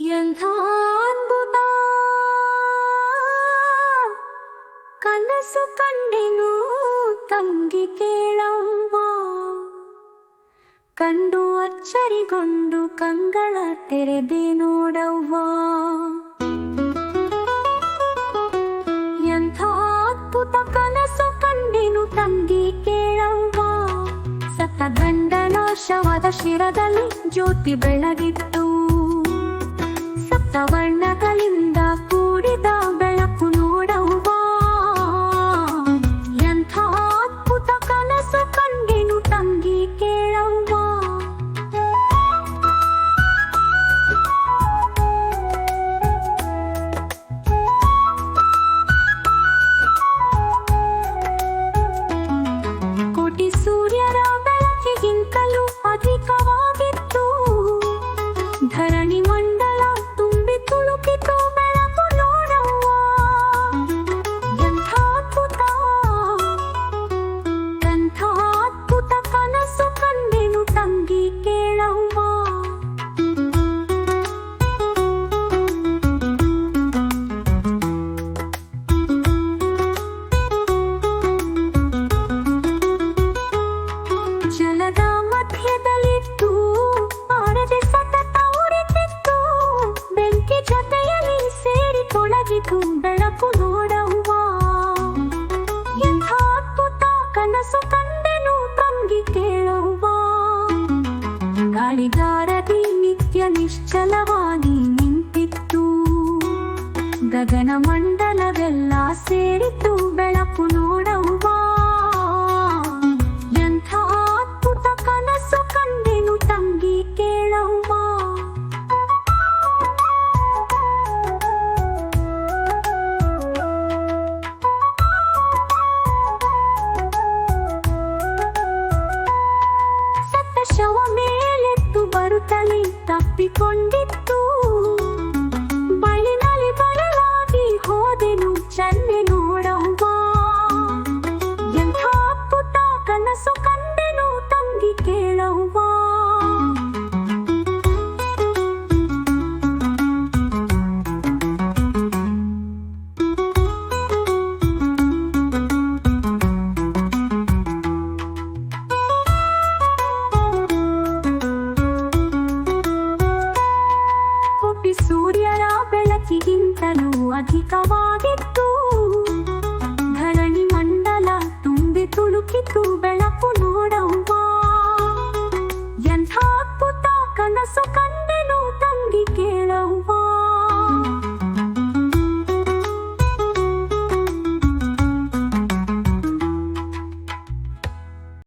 ಎಂಥ ಕನಸು ಕಂಡೆನು ತಂಗಿ ಕೇಳವ್ವ? ಕಂಡು ಅಚ್ಚರಿಗೊಂಡು ಕಂಗಳ ತೆರೆದೆ ನೋಡವ್ವ? ಎಂಥ ಅದ್ಭುತ ಕನಸು ಕಂಡೆನು ತಂಗಿ ಕೇಳವ್ವ? ಸತ್ತ ಗಂಡನ ಶವದ ಶಿರದಲ್ಲಿ ಜ್ಯೋತಿ ಬೆಳಗಿತ್ತು. ಧರಣಿ ಕನಸು ಕಂಡೆನು ತಂಗಿ ಕೇಳುವ. ಗಾಳಿಗಾರದಿ ನಿತ್ಯ ನಿಶ್ಚಲವಾಗಿ ನಿಂತಿತ್ತು. ಗಗನ ಮಂಡಲವೆಲ್ಲ ಸೇರಿತು ಬೆಳಕು ನೋಡವ್ವ ಸತ್ತ ಶವ ಮೇಲೆತ್ತು ಬರುತ್ತಲೇ ತಪ್ಪಿಕೊಂಡಿತ್ತು. ಅಕ್ಕಿಗಿಂತಲೂ ಅಧಿಕವಾಗಿತ್ತು ಧರಣಿ ಮಂಡಲ ತುಂಬಿ ತುಳುಕಿತು ಬೆಳಕು ನೋಡವ್ವ ಎಂಥ ಅದ್ಭುತ ಕನಸು ಕಣ್ಣನು ತಂಗಿ ಕೇಳವ್ವ